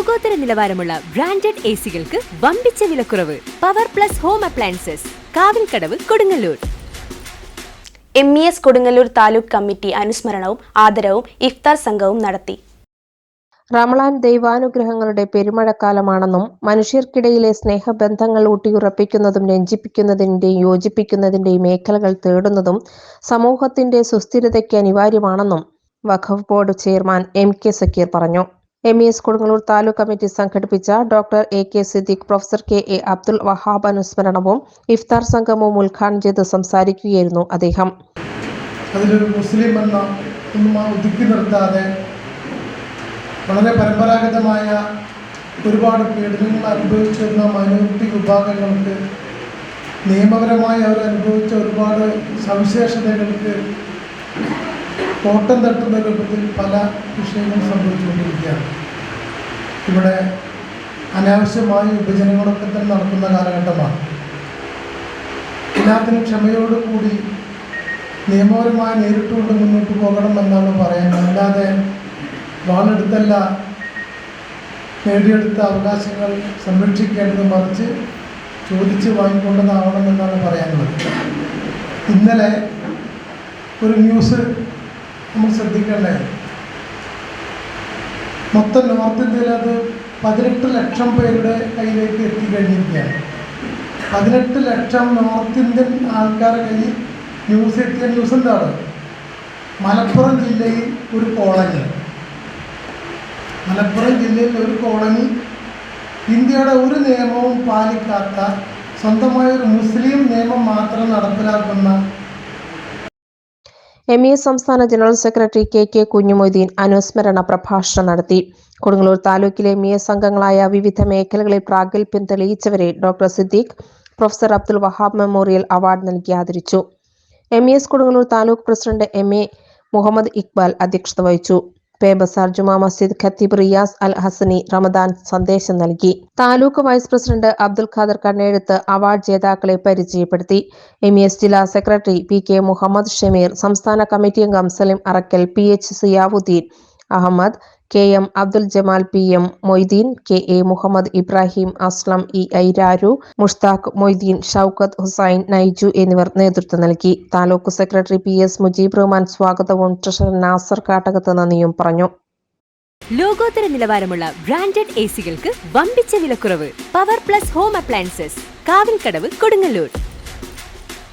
ലോകോത്തര നിലവാരമുള്ള branded A സികൾക്ക് വമ്പിച്ച വിലക്കുറവ്. Power plus home appliances. Kavilkadavu Kodungallur. M E S Kodungallur taluk committee അനുസ്മരണവും ആദരവും ഇഫ്താർ സംഘവും നടത്തി. റമളാൻ ദൈവാനുഗ്രഹങ്ങളുടെ പെരുമഴക്കാലമാണെന്നും മനുഷ്യർക്കിടയിലെ സ്നേഹബന്ധങ്ങൾ ഊട്ടിയുറപ്പിക്കുന്നതും രഞ്ജിപ്പിക്കുന്നതിന്റെയും യോജിപ്പിക്കുന്നതിന്റെയും മേഖലകൾ തേടുന്നതും സമൂഹത്തിന്റെ സുസ്ഥിരതയ്ക്ക് അനിവാര്യമാണെന്നും വഖഫ് board chairman M K Zakir പറഞ്ഞു. M E S Kodungallur taluk committee സംഘടിപ്പിച്ച doctor A K Siddique professor K A Abdul Wahab അനുസ്മരണവും ഇഫ്താർ സംഗമവും ഉദ്ഘാടനം ചെയ്ത് സംസാരിക്കുകയായിരുന്നു അദ്ദേഹം. അതിലൊരു മുസ്ലിം എന്ന ഒതുക്കി നിർത്താതെ വളരെ പരമ്പരാഗതമായ ഒരുപാട് പീഡനങ്ങൾ അനുഭവിച്ചിരുന്ന മൈനോറിറ്റി വിഭാഗങ്ങൾക്ക് നിയമപരമായി അവർ അനുഭവിച്ച ഒരുപാട് സവിശേഷതകൾക്ക് കോട്ടം തട്ടുന്ന രൂപത്തിൽ പല വിഷയങ്ങളും സംഭവിച്ചുകൊണ്ടിരിക്കുകയാണ്. ഇവിടെ അനാവശ്യമായ വിഭജനങ്ങളൊക്കെ തന്നെ നടക്കുന്ന കാലഘട്ടമാണ്. എല്ലാത്തിനും ക്ഷമയോടുകൂടി നിയമപരമായി നേരിട്ടുകൊണ്ട് മുന്നോട്ട് പോകണം എന്നാണ് പറയുന്നത്. അല്ലാതെ വാളെടുത്തല്ല നേടിയെടുത്ത അവകാശങ്ങൾ സംരക്ഷിക്കേണ്ടത് മറിച്ച് ചോദിച്ച് വാങ്ങിക്കൊണ്ടതാവണം എന്നാണ് പറയാനുള്ളത്. ഇന്നലെ ഒരു ന്യൂസ് നമ്മൾ ശ്രദ്ധിക്കേണ്ടത് മൊത്തം നോർത്ത് ഇന്ത്യയിൽ അത് പതിനെട്ട് ലക്ഷം പേരുടെ കയ്യിലേക്ക് എത്തിക്കഴിഞ്ഞിരിക്കുകയാണ്. പതിനെട്ട് ലക്ഷം നോർത്ത് ഇന്ത്യൻ ആൾക്കാരുടെ കയ്യിൽ ന്യൂസ് എത്തിയ ന്യൂസ് എന്താണ്? മലപ്പുറം ജില്ലയിൽ ഒരു കോളനി. മലപ്പുറം ജില്ലയിൽ ഒരു കോളനി. ഇന്ത്യയുടെ ഒരു നിയമവും പാലിക്കാത്ത സ്വന്തമായ ഒരു മുസ്ലിം നിയമം മാത്രം നടപ്പിലാക്കുന്ന എം ഇ എസ് സംസ്ഥാന general secretary K K Kunhumoideen അനുസ്മരണ പ്രഭാഷണം നടത്തി. കൊടുങ്ങല്ലൂർ താലൂക്കിലെ എം ഇ എസ് അംഗങ്ങളായ വിവിധ മേഖലകളിൽ പ്രാഗൽഭ്യം തെളിയിച്ചവരെ doctor Siddique professor Abdul Wahab memorial award നൽകി ആദരിച്ചു. M E S Kodungallur taluk president M A Muhammed Iqbal അധ്യക്ഷത വഹിച്ചു. പേ ബസാർ ജുമാ മസ്ജിദ് ഖത്തീബ് റിയാസ് അൽ ഹസനി റമദാൻ സന്ദേശം നൽകി. Taluk vice president Abdul Khader Kannezhuthu award ജേതാക്കളെ പരിചയപ്പെടുത്തി. എം എസ് ജില്ലാ secretary P K Muhammed Shameer സംസ്ഥാന committee അംഗം Salim Arakkal P H Ziyavudheen Ahammed K M Abdul Jamal P M Moideen K A Muhammed Ibrahim Aslam E I Raru Mushtaq Moideen Shoukath Hussain Naiju എന്നിവർ നേതൃത്വം നൽകി. Taluk secretary P S Mujeeb Rahman സ്വാഗതവും treasurer Nasar Kattakath നന്ദിയും പറഞ്ഞു. ലോകോത്തര നിലവാരമുള്ള branded A സികൾക്ക് വമ്പിച്ച വിലക്കുറവ്. Power plus home appliances Kavilkadavu Kodungallur.